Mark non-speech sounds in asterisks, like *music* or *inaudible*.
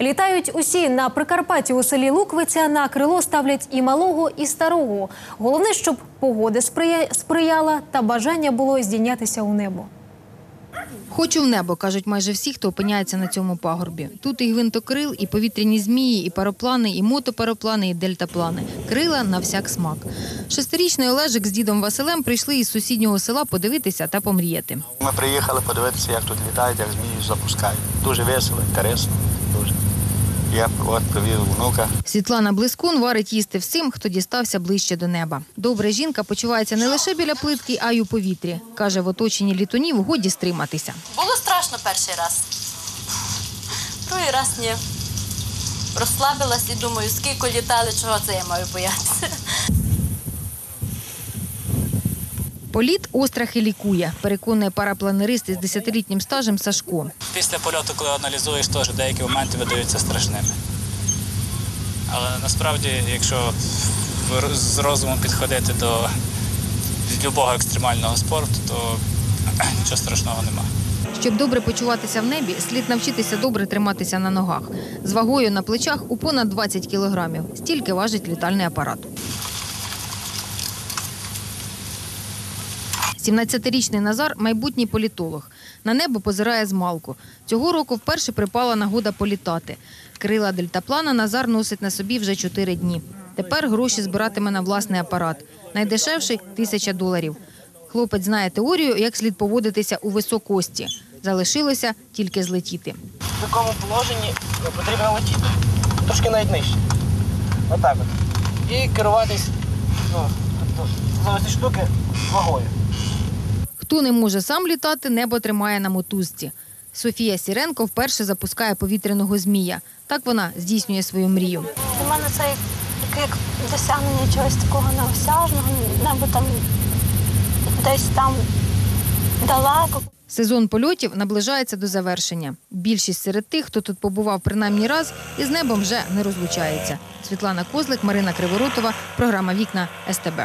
Літають усі на Прикарпатті у селі Луквиця. На крило ставлять і малого, і старого. Головне, щоб погода сприя- сприяла та бажання було здійнятися у небо. Хочу в небо, кажуть майже всі, хто опиняється на цьому пагорбі. Тут і гвинтокрил, і повітряні змії, і пароплани, і мотопароплани, і дельтаплани. Крила на всяк смак. Шестирічний Олежик з дідом Василем прийшли із сусіднього села подивитися та помріяти. Ми приїхали подивитися, як тут літають, як змії запускають. Дуже весело, інтересно. Дуже. Я привів внука. Світлана Блискун варить їсти всім, хто дістався ближче до неба. Добре жінка почувається не лише біля плитки, а й у повітрі. Каже, в оточенні літунів годі стриматися. Було страшно перший раз. Другий раз ні. Розслабилась і думаю, скільки літали, чого це я маю боятися. Політ острахи лікує, переконує парапланерист із десятилітнім стажем Сашко. Після польоту, коли аналізуєш, теж деякі моменти видаються страшними. Але насправді, якщо з розумом підходити до будь-якого екстремального спорту, то *clears throat* нічого страшного немає. Щоб добре почуватися в небі, слід навчитися добре триматися на ногах. З вагою на плечах у понад 20 кілограмів. Стільки важить літальний апарат. 17-річний Назар – майбутній політолог. На небо позирає з малку. Цього року вперше припала нагода політати. Крила дельтаплана Назар носить на собі вже 4 дні. Тепер гроші збиратиме на власний апарат. Найдешевший – тисяча доларів. Хлопець знає теорію, як слід поводитися у високості. Залишилося тільки злетіти. в такому положенні потрібно летіти. Трошки навіть нижче. Отак от. І керуватись ну, тобто, за ці штуки вагою. Хто не може сам літати, небо тримає на мотузці. Софія Сіренко вперше запускає повітряного змія. Так вона здійснює свою мрію. Для мене це як, як, як досягнення чогось такого неосяжного, небо там десь там далеко. Сезон польотів наближається до завершення. Більшість серед тих, хто тут побував принаймні раз, із небом вже не розлучається. Світлана Козлик, Марина Криворотова, програма Вікна СТБ.